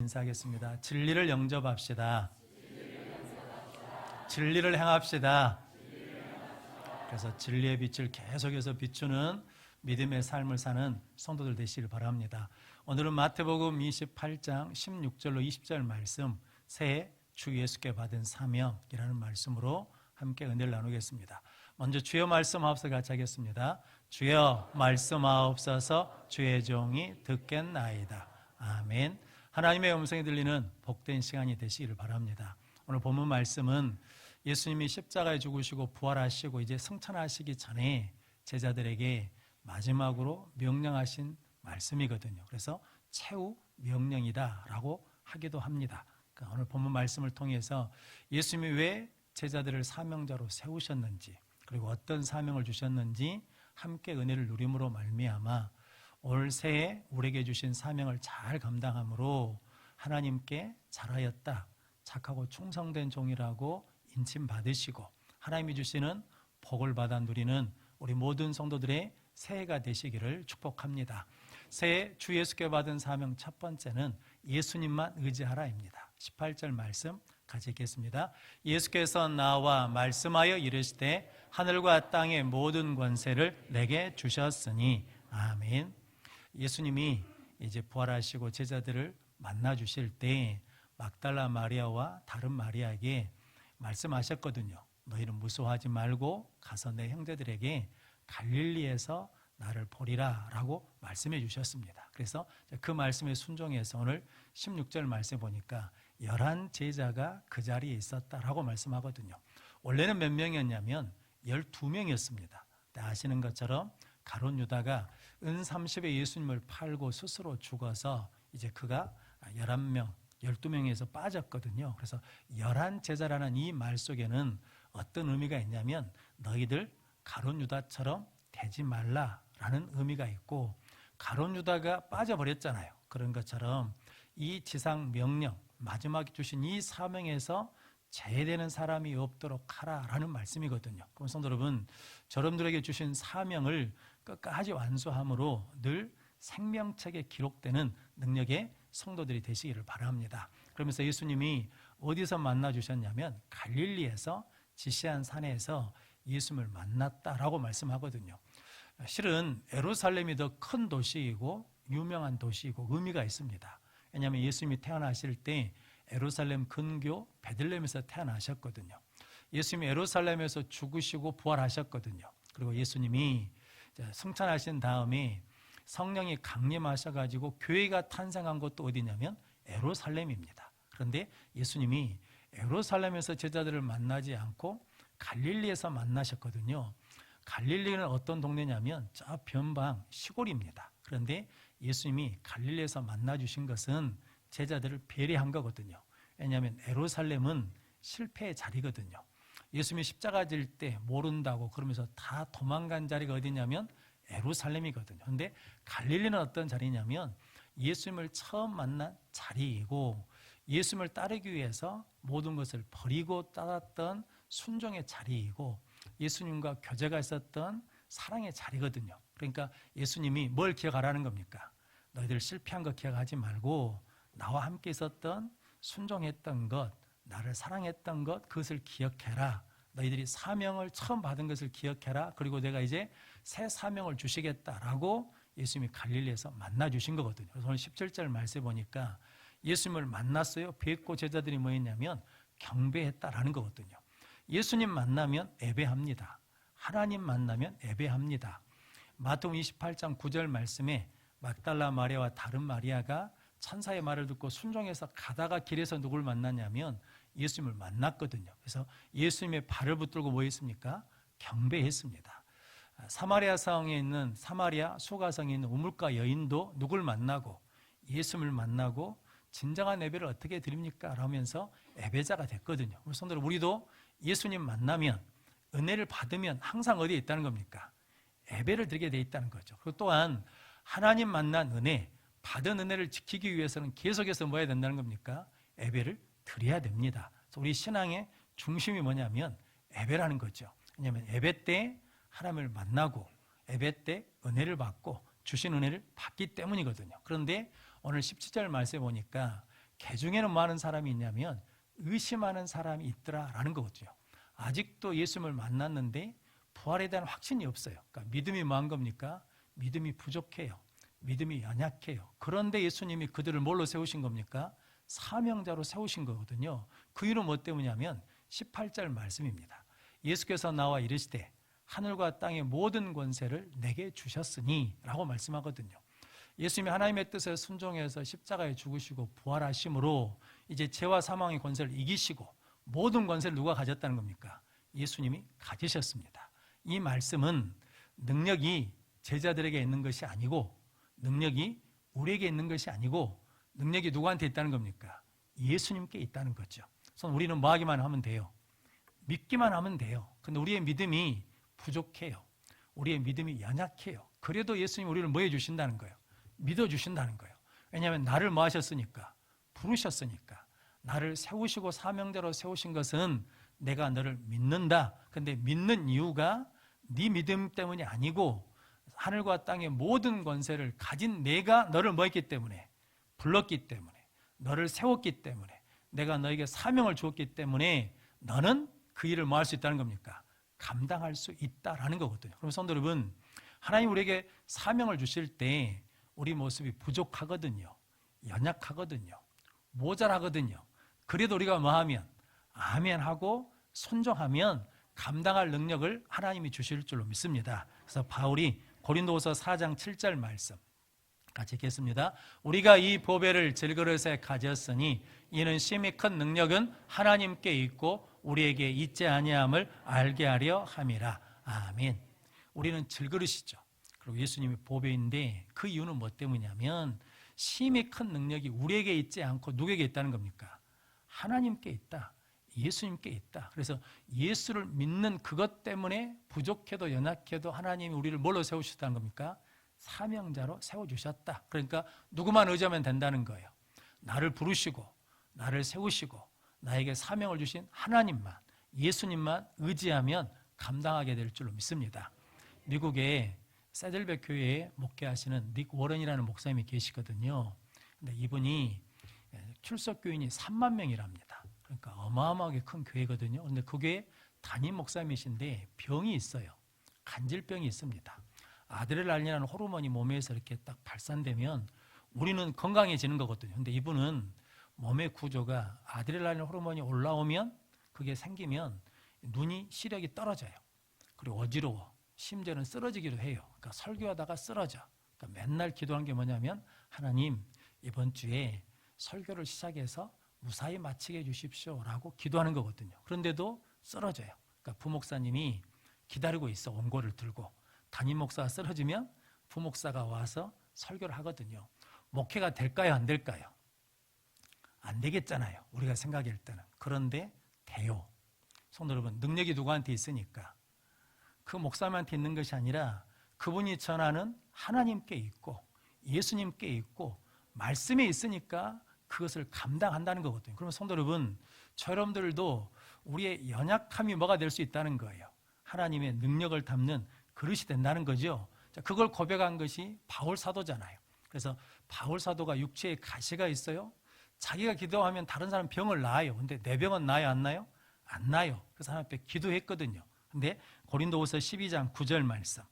인사하겠습니다. 진리를 영접합시다. 진리를 행합시다. 그래서 진리의 빛을 계속해서 비추는 믿음의 삶을 사는 성도들 되시길 바랍니다. 오늘은 마태복음 28장 16절로 20절 말씀 새해 주 예수께 받은 사명이라는 말씀으로 함께 은혜를 나누겠습니다. 먼저 주여 말씀하옵소서 같이 하겠습니다. 주여 말씀하옵소서 주의 종이 듣겠나이다. 아멘. 하나님의 음성이 들리는 복된 시간이 되시기를 바랍니다. 오늘 본문 말씀은 예수님이 십자가에 죽으시고 부활하시고 이제 승천하시기 전에 제자들에게 마지막으로 명령하신 말씀이거든요. 그래서 최후 명령이다라고 하기도 합니다. 그러니까 오늘 본문 말씀을 통해서 예수님이 왜 제자들을 사명자로 세우셨는지 그리고 어떤 사명을 주셨는지 함께 은혜를 누림으로 말미암아 올 새해 우리에게 주신 사명을 잘 감당함으로 하나님께 잘하였다. 착하고 충성된 종이라고 인침 받으시고 하나님이 주시는 복을 받아 누리는 우리 모든 성도들의 새해가 되시기를 축복합니다. 새해 주 예수께 받은 사명 첫 번째는 예수님만 의지하라입니다. 18절 말씀 같이 읽겠습니다. 예수께서 나와 말씀하여 이르시되 하늘과 땅의 모든 권세를 내게 주셨으니 아멘. 예수님이 이제 부활하시고 제자들을 만나 주실 때 막달라 마리아와 다른 마리아에게 말씀하셨거든요. 너희는 무서워하지 말고 가서 내 형제들에게 갈릴리에서 나를 보리라 라고 말씀해 주셨습니다. 그래서 그 말씀에 순종해서 오늘 16절 말씀 보니까 열한 제자가 그 자리에 있었다라고 말씀하거든요. 원래는 몇 명이었냐면 12명이었습니다. 아시는 것처럼 가론 유다가 은 30에 예수님을 팔고 스스로 죽어서 이제 그가 11명, 12명에서 빠졌거든요. 그래서 열한 제자라는 이 말 속에는 어떤 의미가 있냐면 너희들 가론 유다처럼 되지 말라라는 의미가 있고 가론 유다가 빠져버렸잖아요. 그런 것처럼 이 지상 명령 마지막에 주신 이 사명에서 제되는 사람이 없도록 하라라는 말씀이거든요. 그럼 성도 여러분, 저러분들에게 주신 사명을 끝까지 완수함으로 늘 생명책에 기록되는 능력의 성도들이 되시기를 바랍니다. 그러면서 예수님이 어디서 만나 주셨냐면 갈릴리에서 지시한 산에서 예수님을 만났다라고 말씀하거든요. 실은 에루살렘이 더 큰 도시이고 유명한 도시이고 의미가 있습니다. 왜냐하면 예수님이 태어나실 때 에루살렘 근교 베들렘에서 태어나셨거든요. 예수님이 에루살렘에서 죽으시고 부활하셨거든요. 그리고 예수님이 승천하신 다음에 성령이 강림하셔가지고 교회가 탄생한 곳도 어디냐면 에루살렘입니다. 그런데 예수님이 에루살렘에서 제자들을 만나지 않고 갈릴리에서 만나셨거든요. 갈릴리는 어떤 동네냐면 저 변방 시골입니다. 그런데 예수님이 갈릴리에서 만나 주신 것은 제자들을 배려한 거거든요. 왜냐하면 에루살렘은 실패의 자리거든요. 예수님이 십자가 질 때 모른다고 그러면서 다 도망간 자리가 어디냐면 에루살렘이거든요. 그런데 갈릴리는 어떤 자리냐면 예수님을 처음 만난 자리이고 예수님을 따르기 위해서 모든 것을 버리고 따랐던 순종의 자리이고 예수님과 교제가 있었던 사랑의 자리거든요. 그러니까 예수님이 뭘 기억하라는 겁니까? 너희들 실패한 거 기억하지 말고 나와 함께 있었던 순종했던 것, 나를 사랑했던 것, 그것을 기억해라. 너희들이 사명을 처음 받은 것을 기억해라. 그리고 내가 이제 새 사명을 주시겠다라고 예수님이 갈릴리에서 만나 주신 거거든요. 그래서 오늘 17절 말씀해 보니까 예수님을 만났어요. 뵙고 제자들이 뭐 했냐면 경배했다라는 거거든요. 예수님 만나면 예배합니다. 하나님 만나면 예배합니다. 마태복음 28장 9절 말씀에 막달라 마리아와 다른 마리아가 천사의 말을 듣고 순종해서 가다가 길에서 누굴 만났냐면 예수님을 만났거든요. 그래서 예수님의 발을 붙들고 뭐 했습니까? 경배했습니다. 사마리아 성에 있는 사마리아 소가성에 있는 우물가 여인도 누굴 만나고 예수님을 만나고 진정한 예배를 어떻게 드립니까? 라면서 예배자가 됐거든요. 우리 성도들 우리도 예수님 만나면 은혜를 받으면 항상 어디에 있다는 겁니까? 예배를 드리게 돼 있다는 거죠. 그리고 또한 하나님 만난 은혜, 받은 은혜를 지키기 위해서는 계속해서 뭐 해야 된다는 겁니까? 예배를 드려야 됩니다. 우리 신앙의 중심이 뭐냐면 예배라는 거죠. 왜냐하면 예배 때 하나님을 만나고 예배 때 은혜를 받고 주신 은혜를 받기 때문이거든요. 그런데 오늘 17절 말씀에 보니까 개 중에는 많은 사람이 있냐면 의심하는 사람이 있더라라는 거거든요. 아직도 예수님을 만났는데 부활에 대한 확신이 없어요. 그러니까 믿음이 뭐한 겁니까? 믿음이 부족해요. 믿음이 연약해요. 그런데 예수님이 그들을 뭘로 세우신 겁니까? 사명자로 세우신 거거든요. 그 이유는 뭐 때문이냐면 18절 말씀입니다. 예수께서 나와 이르시되 하늘과 땅의 모든 권세를 내게 주셨으니 라고 말씀하거든요. 예수님이 하나님의 뜻에 순종해서 십자가에 죽으시고 부활하심으로 이제 죄와 사망의 권세를 이기시고 모든 권세를 누가 가졌다는 겁니까? 예수님이 가지셨습니다. 이 말씀은 능력이 제자들에게 있는 것이 아니고 능력이 우리에게 있는 것이 아니고 능력이 누구한테 있다는 겁니까? 예수님께 있다는 거죠. 그래서 우리는 뭐 하기만 하면 돼요? 믿기만 하면 돼요. 근데 우리의 믿음이 부족해요. 우리의 믿음이 연약해요. 그래도 예수님 우리를 뭐 해주신다는 거예요? 믿어주신다는 거예요. 왜냐하면 나를 뭐 하셨으니까? 부르셨으니까. 나를 세우시고 사명대로 세우신 것은 내가 너를 믿는다. 근데 믿는 이유가 네 믿음 때문이 아니고 하늘과 땅의 모든 권세를 가진 내가 너를 뭐 했기 때문에 불렀기 때문에 너를 세웠기 때문에 내가 너에게 사명을 주었기 때문에 너는 그 일을 뭐 할 수 있다는 겁니까? 감당할 수 있다라는 거거든요. 그럼 성도 여러분, 하나님 우리에게 사명을 주실 때 우리 모습이 부족하거든요. 연약하거든요. 모자라거든요. 그래도 우리가 뭐 하면 아멘 하고 순종하면 감당할 능력을 하나님이 주실 줄로 믿습니다. 그래서 바울이 고린도후서 4장 7절 말씀 같이 읽겠습니다. 우리가 이 보배를 질그릇에 가졌으니 이는 심히 큰 능력은 하나님께 있고 우리에게 있지 아니함을 알게 하려 함이라. 아멘. 우리는 질그릇이죠. 그리고 예수님이 보배인데 그 이유는 뭐 때문이냐면 심히 큰 능력이 우리에게 있지 않고 누구에게 있다는 겁니까? 하나님께 있다. 예수님께 있다. 그래서 예수를 믿는 그것 때문에 부족해도 연약해도 하나님이 우리를 뭘로 세우셨다는 겁니까? 사명자로 세워주셨다. 그러니까 누구만 의지하면 된다는 거예요. 나를 부르시고, 나를 세우시고, 나에게 사명을 주신 하나님만, 예수님만 의지하면 감당하게 될 줄로 믿습니다. 미국에 세들백 교회에 목회하시는 닉 워런이라는 목사님이 계시거든요. 근데 이분이 출석 교인이 3만 명이랍니다. 그러니까 어마어마하게 큰 교회거든요. 근데 그 교회 담임 목사님이신데 병이 있어요. 간질병이 있습니다. 아드레날린이라는 호르몬이 몸에서 이렇게 딱 발산되면 우리는 건강해지는 거거든요. 근데 이분은 몸의 구조가 아드레날린 호르몬이 올라오면 그게 생기면 눈이 시력이 떨어져요. 그리고 어지러워. 심지어는 쓰러지기도 해요. 그러니까 설교하다가 쓰러져. 그러니까 맨날 기도한 게 뭐냐면 하나님 이번 주에 설교를 시작해서 무사히 마치게 해주십시오라고 기도하는 거거든요. 그런데도 쓰러져요. 그러니까 부목사님이 기다리고 있어 원고를 들고 담임 목사가 쓰러지면 부목사가 와서 설교를 하거든요. 목회가 될까요? 안 될까요? 안 되겠잖아요. 우리가 생각할 때는. 그런데 돼요. 성도 여러분, 능력이 누구한테 있으니까 그 목사님한테 있는 것이 아니라 그분이 전하는 하나님께 있고 예수님께 있고 말씀에 있으니까 그것을 감당한다는 거거든요. 그러면 성도 여러분, 저 여러분들도 우리의 연약함이 뭐가 될 수 있다는 거예요. 하나님의 능력을 담는 그릇이 된다는 거죠. 자, 그걸 고백한 것이 바울 사도잖아요. 그래서 바울 사도가 육체에 가시가 있어요. 자기가 기도하면 다른 사람 병을 나아요. 근데 내 병은 나요, 안 나요? 안 나요. 그래서 하나님 앞에 기도했거든요. 근데 고린도후서 12장 9절 말씀.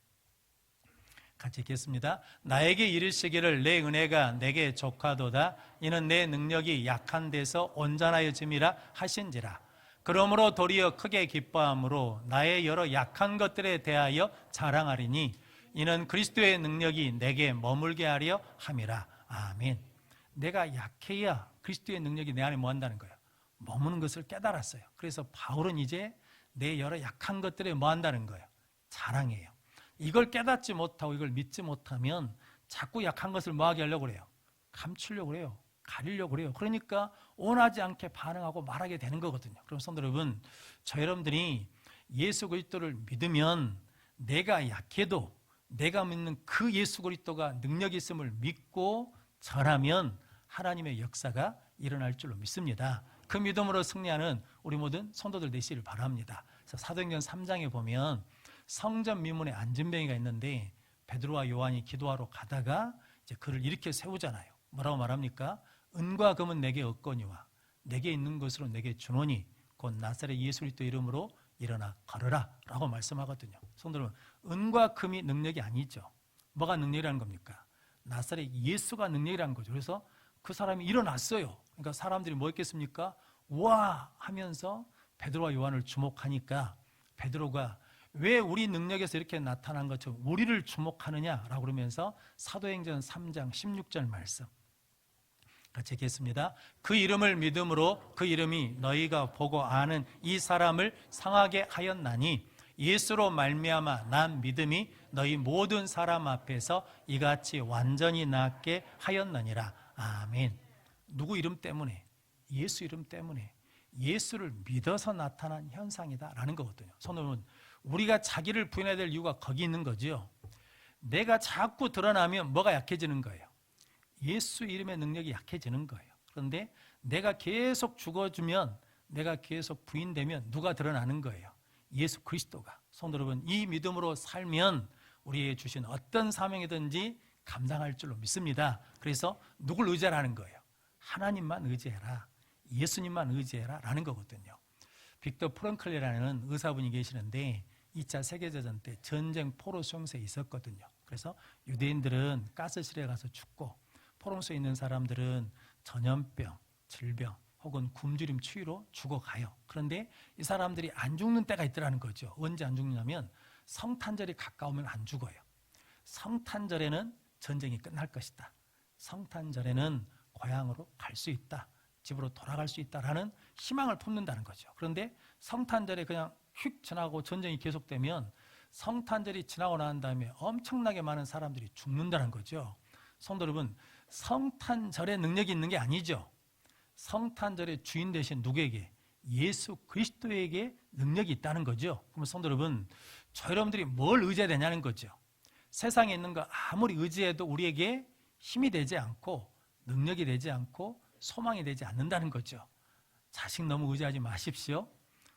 같이 읽겠습니다. 나에게 이르시기를 내 은혜가 내게 족하도다. 이는 내 능력이 약한 데서 온전하여 짐이라 하신지라. 그러므로 도리어 크게 기뻐함으로 나의 여러 약한 것들에 대하여 자랑하리니 이는 그리스도의 능력이 내게 머물게 하려 함이라. 아멘. 내가 약해야 그리스도의 능력이 내 안에 뭐 한다는 거예요? 머무는 것을 깨달았어요. 그래서 바울은 이제 내 여러 약한 것들에 뭐 한다는 거예요? 자랑해요. 이걸 깨닫지 못하고 이걸 믿지 못하면 자꾸 약한 것을 뭐 하게 하려고 그래요? 감추려고 그래요. 가리려고 그래요. 그러니까 원하지 않게 반응하고 말하게 되는 거거든요. 그럼 성도 여러분, 저 여러분들이 예수 그리스도를 믿으면 내가 약해도 내가 믿는 그 예수 그리스도가 능력이 있음을 믿고 전하면 하나님의 역사가 일어날 줄로 믿습니다. 그 믿음으로 승리하는 우리 모든 성도들 되시기를 바랍니다. 그래서 사도행전 3장에 보면 성전 미문에 안전뱅이가 있는데 베드로와 요한이 기도하러 가다가 이제 그를 이렇게 세우잖아요. 뭐라고 말합니까? 은과 금은 내게 없거니와 내게 있는 것으로 내게 주노니 곧 나사렛 예수 그리스도 이름으로 일어나 걸어라 라고 말씀하거든요. 성도 여러분, 은과 금이 능력이 아니죠. 뭐가 능력이라는 겁니까? 나사렛 예수가 능력이라는 거죠. 그래서 그 사람이 일어났어요. 그러니까 사람들이 뭐 했겠습니까? 와 하면서 베드로와 요한을 주목하니까 베드로가 왜 우리 능력에서 이렇게 나타난 것처럼 우리를 주목하느냐라고 그러면서 사도행전 3장 16절 말씀 같이 읽겠습니다. 그 이름을 믿음으로 그 이름이 너희가 보고 아는 이 사람을 상하게 하였나니 예수로 말미암아 난 믿음이 너희 모든 사람 앞에서 이같이 완전히 낫게 하였느니라. 아멘. 누구 이름 때문에? 예수 이름 때문에. 예수를 믿어서 나타난 현상이다라는 거거든요. 손으로는 우리가 자기를 부인해야 될 이유가 거기 있는 거죠. 내가 자꾸 드러나면 뭐가 약해지는 거예요. 예수 이름의 능력이 약해지는 거예요. 그런데 내가 계속 죽어주면 내가 계속 부인되면 누가 드러나는 거예요. 예수 그리스도가. 성도 여러분, 이 믿음으로 살면 우리에게 주신 어떤 사명이든지 감당할 줄로 믿습니다. 그래서 누굴 의지하라는 거예요. 하나님만 의지해라. 예수님만 의지해라. 라는 거거든요. 빅터 프랑클리라는 의사분이 계시는데 2차 세계대전 때 전쟁 포로 수용소에 있었거든요. 그래서 유대인들은 가스실에 가서 죽고 포로소에 있는 사람들은 전염병, 질병 혹은 굶주림 추위로 죽어가요. 그런데 이 사람들이 안 죽는 때가 있더라는 거죠. 언제 안 죽느냐면 성탄절이 가까우면 안 죽어요. 성탄절에는 전쟁이 끝날 것이다. 성탄절에는 고향으로 갈 수 있다. 집으로 돌아갈 수 있다라는 희망을 품는다는 거죠. 그런데 성탄절에 그냥 휙 지나고 전쟁이 계속되면 성탄절이 지나고 난 다음에 엄청나게 많은 사람들이 죽는다는 거죠. 성도 여러분, 성탄절에 능력이 있는 게 아니죠. 성탄절의 주인 대신 누구에게? 예수 그리스도에게 능력이 있다는 거죠. 그러면 성도 여러분, 저 여러분들이 뭘 의지해야 되냐는 거죠. 세상에 있는 거 아무리 의지해도 우리에게 힘이 되지 않고 능력이 되지 않고 소망이 되지 않는다는 거죠. 자식 너무 의지하지 마십시오.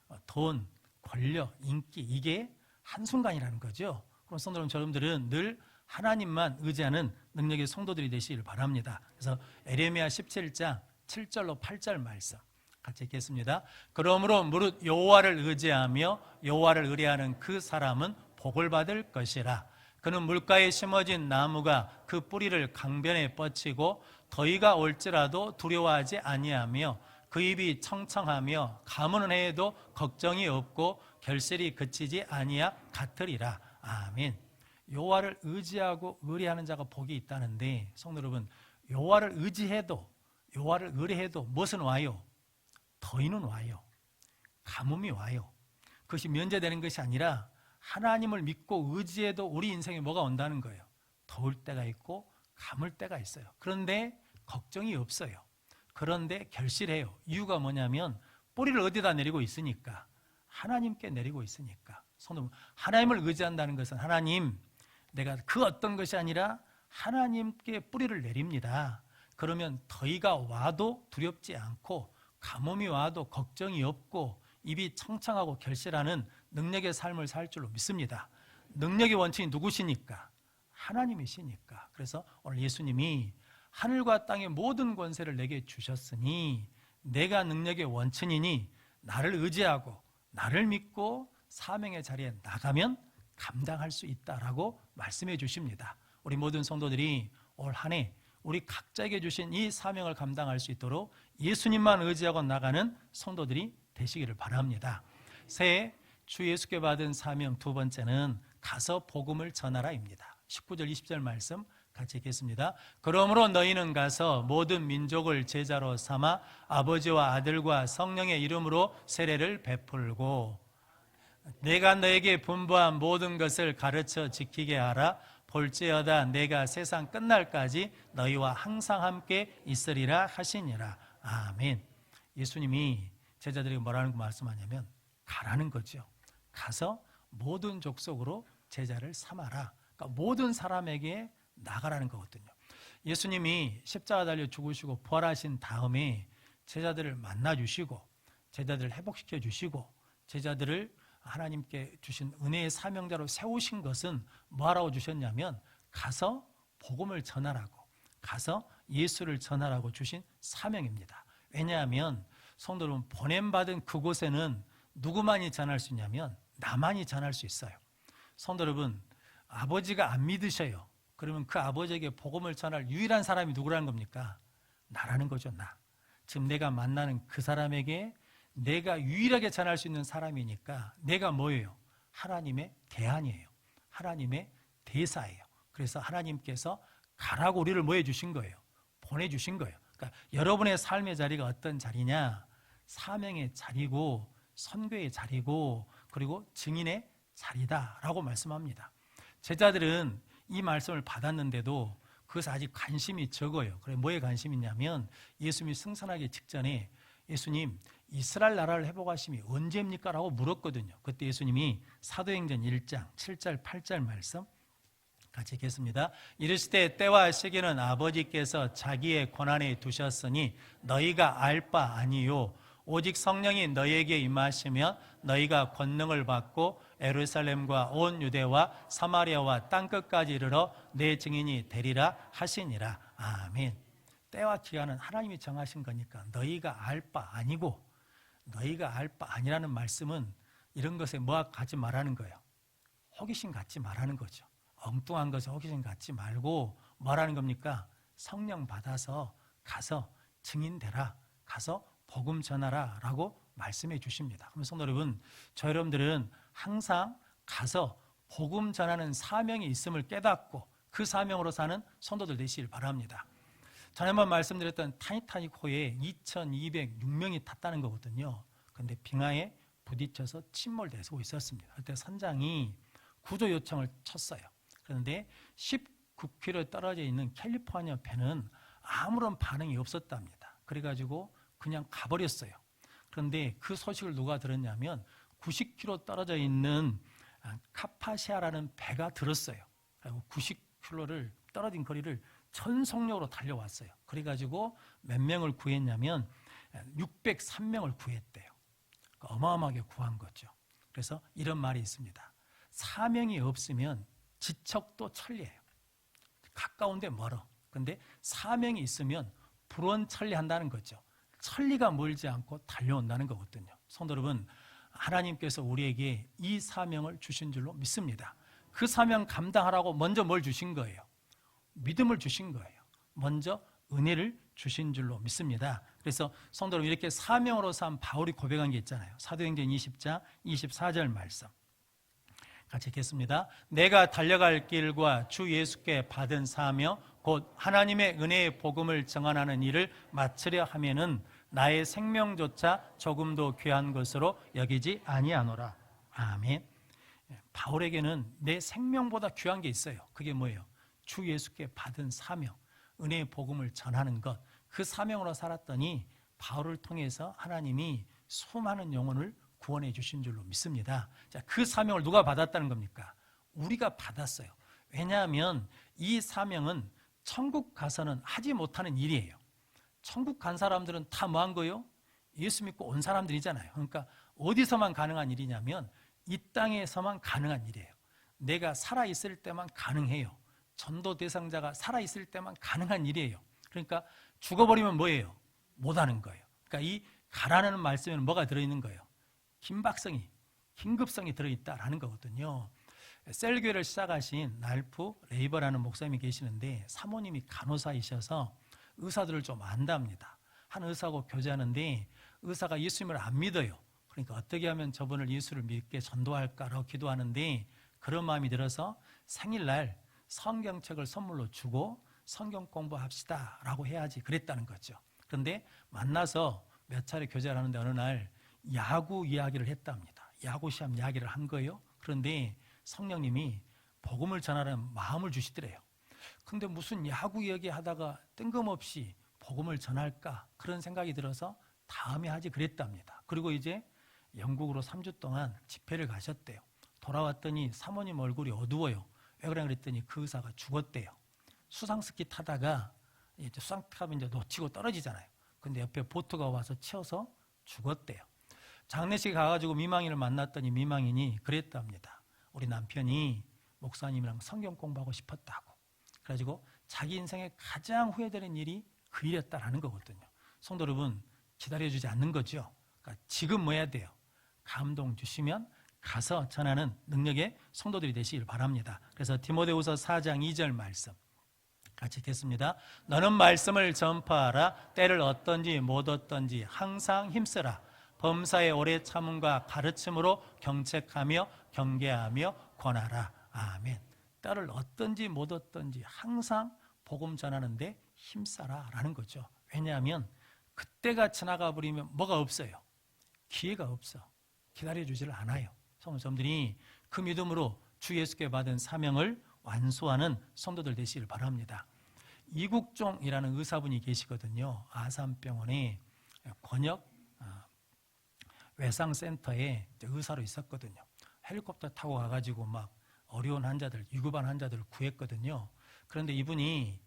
어, 돈, 권력, 인기 이게 한순간이라는 거죠. 그럼 성도 여러분들은 늘 하나님만 의지하는 능력의 성도들이 되시길 바랍니다. 그래서 에레미야 17장 7절로 8절 말씀 같이 읽겠습니다. 그러므로 무릇 여호와를 의지하며 여호와를 의뢰하는 그 사람은 복을 받을 것이라. 그는 물가에 심어진 나무가 그 뿌리를 강변에 뻗치고 더위가 올지라도 두려워하지 아니하며 그 입이 청청하며 가무는 해에도 걱정이 없고 결실이 그치지 아니하 같으리라. 아멘. 여호와를 의지하고 의뢰하는 자가 복이 있다는데 성도 여러분 여호와를 의지해도 여호와를 의뢰해도 무엇은 와요? 더위는 와요. 가뭄이 와요. 그것이 면제되는 것이 아니라 하나님을 믿고 의지해도 우리 인생에 뭐가 온다는 거예요. 더울 때가 있고 가물 때가 있어요. 그런데 걱정이 없어요. 그런데 결실해요. 이유가 뭐냐면 뿌리를 어디다 내리고 있으니까 하나님께 내리고 있으니까. 성도 하나님을 의지한다는 것은 하나님 내가 그 어떤 것이 아니라 하나님께 뿌리를 내립니다. 그러면 더위가 와도 두렵지 않고 가뭄이 와도 걱정이 없고 입이 청청하고 결실하는 능력의 삶을 살 줄로 믿습니다. 능력의 원천이 누구시니까? 하나님이시니까. 그래서 오늘 예수님이 하늘과 땅의 모든 권세를 내게 주셨으니 내가 능력의 원천이니 나를 의지하고 나를 믿고 사명의 자리에 나가면 감당할 수 있다라고 말씀해 주십니다. 우리 모든 성도들이 올 한 해 우리 각자에게 주신 이 사명을 감당할 수 있도록 예수님만 의지하고 나가는 성도들이 되시기를 바랍니다. 새해 주 예수께 받은 사명 두 번째는 가서 복음을 전하라입니다. 19절 20절 말씀 같이 읽겠습니다. 그러므로 너희는 가서 모든 민족을 제자로 삼아 아버지와 아들과 성령의 이름으로 세례를 베풀고 내가 너에게 분부한 모든 것을 가르쳐 지키게 하라. 볼지어다 내가 세상 끝날까지 너희와 항상 함께 있으리라 하시니라. 아멘. 예수님이 제자들에게 뭐라는 말씀하냐면 가라는 거죠. 가서 모든 족속으로 제자를 삼아라. 그러니까 모든 사람에게 나가라는 거거든요. 예수님이 십자가 달려 죽으시고 부활하신 다음에 제자들을 만나 주시고 제자들을 회복시켜 주시고 제자들을 하나님께 주신 은혜의 사명자로 세우신 것은 뭐하라고 주셨냐면 가서 복음을 전하라고 가서 예수를 전하라고 주신 사명입니다. 왜냐하면 성도 여러분 보냄받은 그곳에는 누구만이 전할 수 있냐면 나만이 전할 수 있어요. 성도 여러분 아버지가 안 믿으셔요. 그러면 그 아버지에게 복음을 전할 유일한 사람이 누구라는 겁니까? 나라는 거죠, 나. 지금 내가 만나는 그 사람에게 내가 유일하게 전할 수 있는 사람이니까 내가 뭐예요? 하나님의 대안이에요. 하나님의 대사예요. 그래서 하나님께서 가라고 우리를 뭐 해 주신 거예요? 보내 주신 거예요. 그러니까 여러분의 삶의 자리가 어떤 자리냐? 사명의 자리고 선교의 자리고 그리고 증인의 자리다라고 말씀합니다. 제자들은 이 말씀을 받았는데도 그것에 아직 관심이 적어요. 그래 뭐에 관심이 있냐면 예수님이 승선하기 직전에 예수님 이스라엘 나라를 회복하심이 언제입니까? 라고 물었거든요. 그때 예수님이 사도행전 1장 7절 8절 말씀 같이 읽겠습니다. 이르실 때 때와 시기는 아버지께서 자기의 권한에 두셨으니 너희가 알 바 아니요 오직 성령이 너희에게 임하시면 너희가 권능을 받고 에루살렘과 온 유대와 사마리아와 땅 끝까지 이르러 내 증인이 되리라 하시니라. 아멘. 때와 기한은 하나님이 정하신 거니까 너희가 알 바 아니고 너희가 알 바 아니라는 말씀은 이런 것에 뭐가 가지 말라는 거예요. 호기심 갖지 말라는 거죠. 엉뚱한 것에 호기심 갖지 말고 뭐라는 겁니까? 성령 받아서 가서 증인되라. 가서 복음 전하라 라고 말씀해 주십니다. 그럼 성도 여러분, 저 여러분들은 항상 가서 복음 전하는 사명이 있음을 깨닫고 그 사명으로 사는 성도들 되시길 바랍니다. 전에만 말씀드렸던 타이타닉 호에 2,206명이 탔다는 거거든요. 근데 빙하에 부딪혀서 침몰되고 있었습니다. 그때 선장이 구조 요청을 쳤어요. 그런데 19km 떨어져 있는 캘리포니아 배는 아무런 반응이 없었답니다. 그래가지고 그냥 가버렸어요. 그런데 그 소식을 누가 들었냐면 90km 떨어져 있는 카파시아라는 배가 들었어요. 그리고 90km를 떨어진 거리를 전속력으로 달려왔어요. 그래가지고 몇 명을 구했냐면 603명을 구했대요. 그러니까 어마어마하게 구한 거죠. 그래서 이런 말이 있습니다. 사명이 없으면 지척도 천리예요. 가까운데 멀어. 근데 사명이 있으면 불원천리한다는 거죠. 천리가 멀지 않고 달려온다는 거거든요. 성도 여러분, 하나님께서 우리에게 이 사명을 주신 줄로 믿습니다. 그 사명 감당하라고 먼저 뭘 주신 거예요? 믿음을 주신 거예요. 먼저 은혜를 주신 줄로 믿습니다. 그래서 성도 여러분 이렇게 사명으로 삼 바울이 고백한 게 있잖아요. 사도행전 20장 24절 말씀. 같이 읽겠습니다. 내가 달려갈 길과 주 예수께 받은 사명 곧 하나님의 은혜의 복음을 정언하는 일을 마치려 하면은 나의 생명조차 조금도 귀한 것으로 여기지 아니하노라. 아멘. 바울에게는 내 생명보다 귀한 게 있어요. 그게 뭐예요? 주 예수께 받은 사명, 은혜의 복음을 전하는 것. 그 사명으로 살았더니 바울을 통해서 하나님이 수많은 영혼을 구원해 주신 줄로 믿습니다. 자, 그 사명을 누가 받았다는 겁니까? 우리가 받았어요. 왜냐하면 이 사명은 천국 가서는 하지 못하는 일이에요. 천국 간 사람들은 다 뭐 한 거요? 예수 믿고 온 사람들이잖아요. 그러니까 어디서만 가능한 일이냐면 이 땅에서만 가능한 일이에요. 내가 살아있을 때만 가능해요. 전도 대상자가 살아있을 때만 가능한 일이에요. 그러니까 죽어버리면 뭐예요? 못하는 거예요. 그러니까 이 가라는 말씀에는 뭐가 들어있는 거예요? 긴박성이, 긴급성이 들어있다라는 거거든요. 셀교회를 시작하신 날프 레이버라는 목사님이 계시는데 사모님이 간호사이셔서 의사들을 좀 안답니다. 한 의사하고 교제하는데 의사가 예수님을 안 믿어요. 그러니까 어떻게 하면 저분을 예수를 믿게 전도할까라고 기도하는데 그런 마음이 들어서 생일날 성경책을 선물로 주고 성경 공부합시다 라고 해야지 그랬다는 거죠. 그런데 만나서 몇 차례 교제를 하는데 어느 날 야구 이야기를 했답니다. 야구 시합 이야기를 한 거예요. 그런데 성령님이 복음을 전하라는 마음을 주시더래요. 근데 무슨 야구 이야기 하다가 뜬금없이 복음을 전할까 그런 생각이 들어서 다음에 하지 그랬답니다. 그리고 이제 영국으로 3주 동안 집회를 가셨대요. 돌아왔더니 사모님 얼굴이 어두워요. 왜 그래 그랬더니 그 의사가 죽었대요. 수상스키 타다가 이제 타면 이제 놓치고 떨어지잖아요. 근데 옆에 보트가 와서 치어서 죽었대요. 장례식에 가가지고 미망인을 만났더니 미망인이 그랬답니다. 우리 남편이 목사님이랑 성경 공부하고 싶었다고. 그래가지고 자기 인생에 가장 후회되는 일이 그 일이었다라는 거거든요. 성도 여러분 기다려주지 않는 거죠. 그러니까 지금 뭐 해야 돼요? 감동 주시면 가서 전하는 능력의 성도들이 되시길 바랍니다. 그래서 디모데후서 4장 2절 말씀 같이 읽겠습니다. 너는 말씀을 전파하라. 때를 어떤지 못 어떤지 항상 힘쓰라. 범사의 오래 참음과 가르침으로 경책하며 경계하며 권하라. 아멘. 때를 어떤지 못 어떤지 항상 복음 전하는데 힘써라라는 거죠. 왜냐하면 그때가 지나가 버리면 뭐가 없어요. 기회가 없어. 기다려 주지를 않아요. 성도님들이 그 믿음으로 주 예수께 받은 사명을 완수하는 성도들 되시길 바랍니다. 이국종이라는 의사분이 계시거든요. 아산병원에 권역 어, 외상센터에 의사로 있었거든요. 헬리콥터 타고 가가지고 막 어려운 환자들, 위급한 환자들을 구했거든요. 그런데 이분이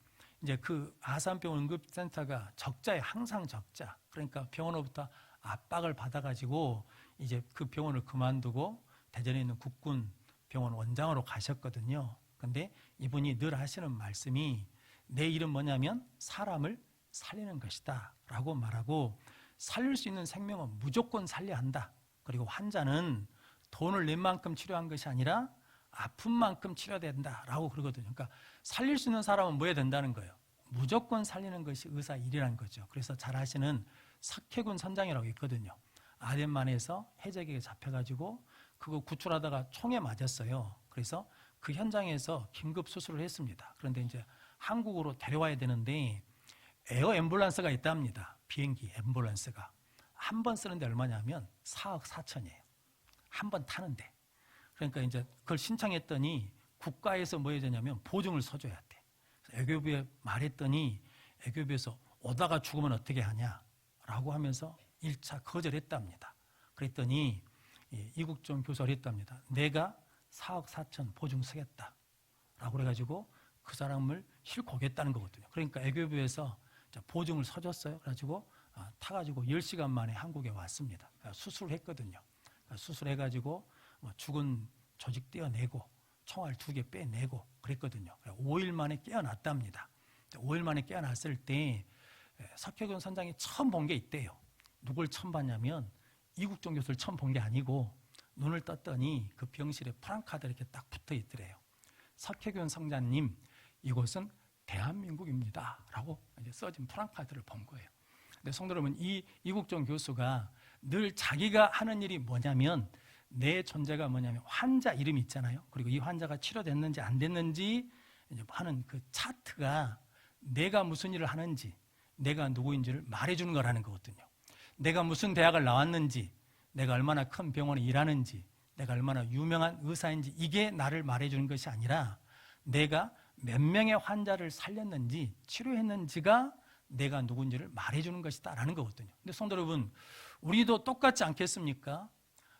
이제 그 아산병원 응급센터가 적자에 항상 적자. 그러니까 병원으로부터 압박을 받아가지고 이제 그 병원을 그만두고 대전에 있는 국군 병원 원장으로 가셨거든요. 근데 이분이 늘 하시는 말씀이 내 일은 뭐냐면 사람을 살리는 것이다 라고 말하고 살릴 수 있는 생명은 무조건 살려야 한다. 그리고 환자는 돈을 낸 만큼 치료한 것이 아니라 아픈 만큼 치료된다 라고 그러거든요. 그러니까 살릴 수 있는 사람은 뭐 해야 된다는 거예요. 무조건 살리는 것이 의사 일이라는 거죠. 그래서 잘 아시는 석회군 선장이라고 있거든요. 아덴만에서 해적에게 잡혀가지고 그거 구출하다가 총에 맞았어요. 그래서 그 현장에서 긴급 수술을 했습니다. 그런데 이제 한국으로 데려와야 되는데 에어 앰뷸런스가 있답니다. 비행기 앰뷸런스가 한 번 쓰는데 얼마냐면 4억 4천이에요. 한 번 타는데. 그러니까 이제 그걸 신청했더니 국가에서 뭐 해야 되냐면 보증을 서줘야 돼. 애교부에 말했더니 애교부에서 오다가 죽으면 어떻게 하냐라고 하면서 1차 거절했답니다. 그랬더니 이 이국종 교수가 했답니다. 내가 4억 4천 보증 서겠다. 라고 그래가지고 그 사람을 싣고 오겠다는 거거든요. 그러니까 애교부에서 보증을 서줬어요. 그래가지고 아, 타가지고 10시간 만에 한국에 왔습니다. 수술을 했거든요. 수술해가지고 뭐 죽은 조직 떼어내고 총알 두 개 빼내고 그랬거든요. 5일 만에 깨어났답니다. 5일 만에 깨어났을 때 석혜균 선장이 처음 본 게 있대요. 누굴 처음 봤냐면 이국종 교수를 처음 본 게 아니고 눈을 떴더니 그 병실에 프랑카드 이렇게 딱 붙어 있더래요. 석혜균 성자님, 이곳은 대한민국입니다. 라고 이제 써진 프랑카드를 본 거예요. 근데 성도 여러분, 이 이국종 교수가 늘 자기가 하는 일이 뭐냐면 내 존재가 뭐냐면 환자 이름이 있잖아요. 그리고 이 환자가 치료됐는지 안 됐는지 하는 그 차트가 내가 무슨 일을 하는지 내가 누구인지를 말해주는 거라는 거거든요. 내가 무슨 대학을 나왔는지 내가 얼마나 큰 병원에 일하는지 내가 얼마나 유명한 의사인지 이게 나를 말해주는 것이 아니라 내가 몇 명의 환자를 살렸는지 치료했는지가 내가 누군지를 말해주는 것이다라는 거거든요. 근데 성도 여러분, 우리도 똑같지 않겠습니까?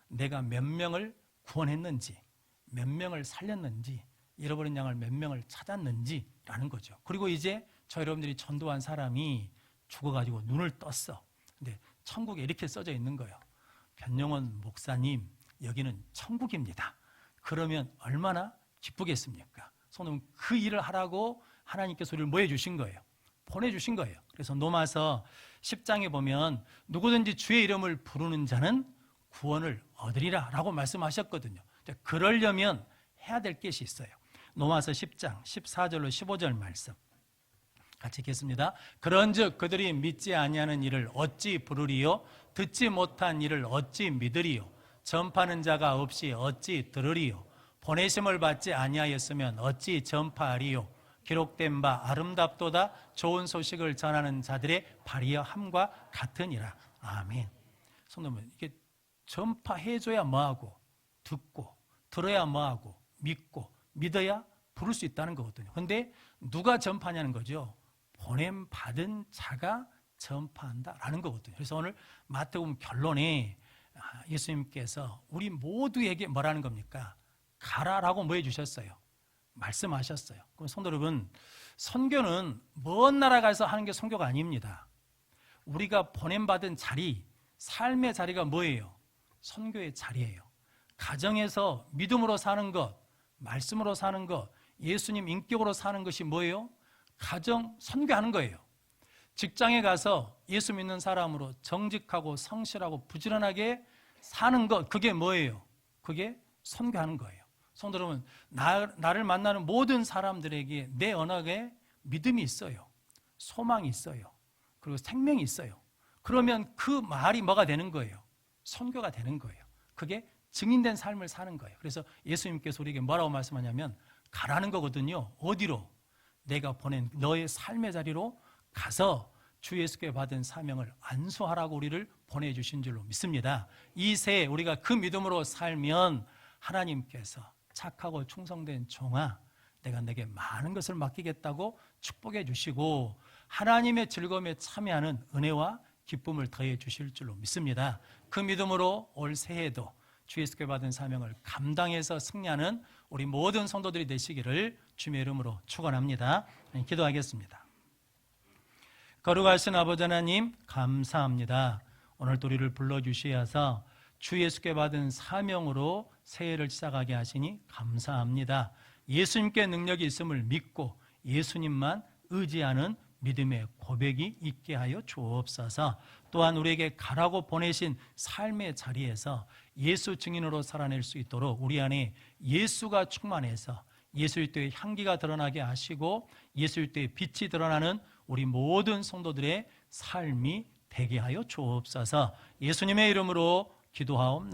내가 몇 명을 구원했는지, 몇 명을 살렸는지, 잃어버린 양을 몇 명을 찾았는지라는 거죠. 그리고 이제 저 여러분들이 전도한 사람이 죽어가지고 눈을 떴어. 천국에 이렇게 써져 있는 거예요. 변영원 목사님, 여기는 천국입니다. 그러면 얼마나 기쁘겠습니까? 손은 그 일을 하라고 하나님께서 우리를 뭐 해주신 거예요? 보내 주신 거예요. 그래서 노마서 10장에 보면 누구든지 주의 이름을 부르는 자는 구원을 얻으리라 라고 말씀하셨거든요. 그러려면 해야 될 것이 있어요. 노마서 10장 14절로 15절 말씀. 같이 읽겠습니다. 그런즉 그들이 믿지 아니하는 일을 어찌 부르리요 듣지 못한 일을 어찌 믿으리요 전파하는 자가 없이 어찌 들으리요 보내심을 받지 아니하였으면 어찌 전파하리요 기록된 바 아름답도다 좋은 소식을 전하는 자들의 발이함과 같으니라 아멘. 성도분 이게 전파해줘야 뭐하고 듣고 들어야 뭐하고 믿고 믿어야 부를 수 있다는 거거든요. 근데 누가 전파냐는 거죠. 보냄 받은 자가 전파한다라는 거거든요. 그래서 오늘 마태복음 결론에 아, 예수님께서 우리 모두에게 뭐라는 겁니까? 가라라고 뭐 해주셨어요? 말씀하셨어요. 그럼 성도 여러분, 선교는 먼 나라 가서 하는 게 선교가 아닙니다. 우리가 보냄받은 자리, 삶의 자리가 뭐예요? 선교의 자리예요. 가정에서 믿음으로 사는 것, 말씀으로 사는 것, 예수님 인격으로 사는 것이 뭐예요? 가정 선교하는 거예요. 직장에 가서 예수 믿는 사람으로 정직하고 성실하고 부지런하게 사는 것, 그게 뭐예요? 그게 선교하는 거예요. 성도 여러분, 나, 나를 만나는 모든 사람들에게 내 언어에 믿음이 있어요. 소망이 있어요. 그리고 생명이 있어요. 그러면 그 말이 뭐가 되는 거예요? 선교가 되는 거예요. 그게 증인된 삶을 사는 거예요. 그래서 예수님께서 우리에게 뭐라고 말씀하냐면 가라는 거거든요. 어디로? 내가 보낸 너의 삶의 자리로 가서 주 예수께 받은 사명을 안수하라고 우리를 보내주신 줄로 믿습니다. 이 새해 우리가 그 믿음으로 살면 하나님께서 착하고 충성된 종아, 내가 내게 많은 것을 맡기겠다고 축복해 주시고 하나님의 즐거움에 참여하는 은혜와 기쁨을 더해 주실 줄로 믿습니다. 그 믿음으로 올 새해에도 주 예수께 받은 사명을 감당해서 승리하는 우리 모든 성도들이 되시기를 주님의 이름으로 축원합니다. 네, 기도하겠습니다. 거룩하신 아버지 하나님 감사합니다. 오늘 도 우리를 불러 주시어서 주 예수께 받은 사명으로 새해를 시작하게 하시니 감사합니다. 예수님께 능력이 있음을 믿고 예수님만 의지하는 믿음의 고백이 있게 하여 주옵소서. 또한 우리에게 가라고 보내신 삶의 자리에서 예수 증인으로 살아낼 수 있도록 우리 안에 예수가 충만해서 예수일도의 향기가 드러나게 하시고 예수일도의 빛이 드러나는 우리 모든 성도들의 삶이 되게 하여 주옵소서. 예수님의 이름으로 기도하옵나이다.